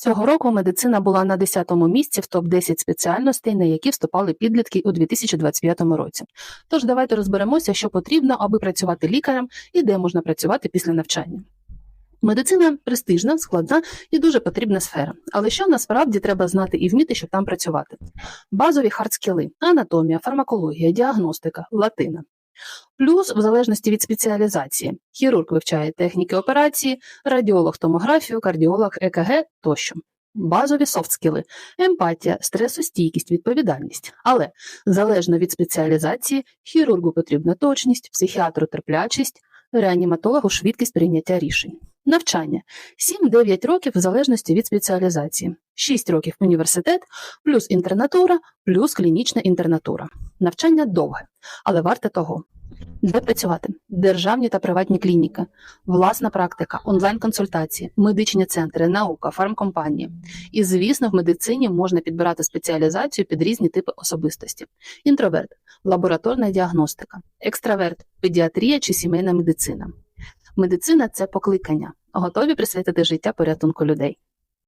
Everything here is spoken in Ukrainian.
Цього року медицина була на 10-му місці в топ-10 спеціальностей, на які вступали підлітки у 2025 році. Тож давайте розберемося, що потрібно, аби працювати лікарем і де можна працювати після навчання. Медицина престижна, складна і дуже потрібна сфера. Але що насправді треба знати і вміти, щоб там працювати? Базові хардскіли, анатомія, фармакологія, діагностика, латина. Плюс, в залежності від спеціалізації, хірург вивчає техніки операції, радіолог томографію, кардіолог ЕКГ тощо. Базові софтскіли – емпатія, стресостійкість, відповідальність. Але залежно від спеціалізації, хірургу потрібна точність, психіатру терплячість, реаніматологу швидкість прийняття рішень. Навчання 7-9 років в залежності від спеціалізації, 6 років університет, плюс інтернатура, плюс клінічна інтернатура. Навчання довге, але варте того. Де працювати? Державні та приватні клініки, власна практика, онлайн-консультації, медичні центри, наука, фармкомпанії. І, звісно, в медицині можна підбирати спеціалізацію під різні типи особистості: інтроверт, лабораторна діагностика, екстраверт, педіатрія чи сімейна медицина. Медицина це покликання, готові присвятити життя порятунку людей.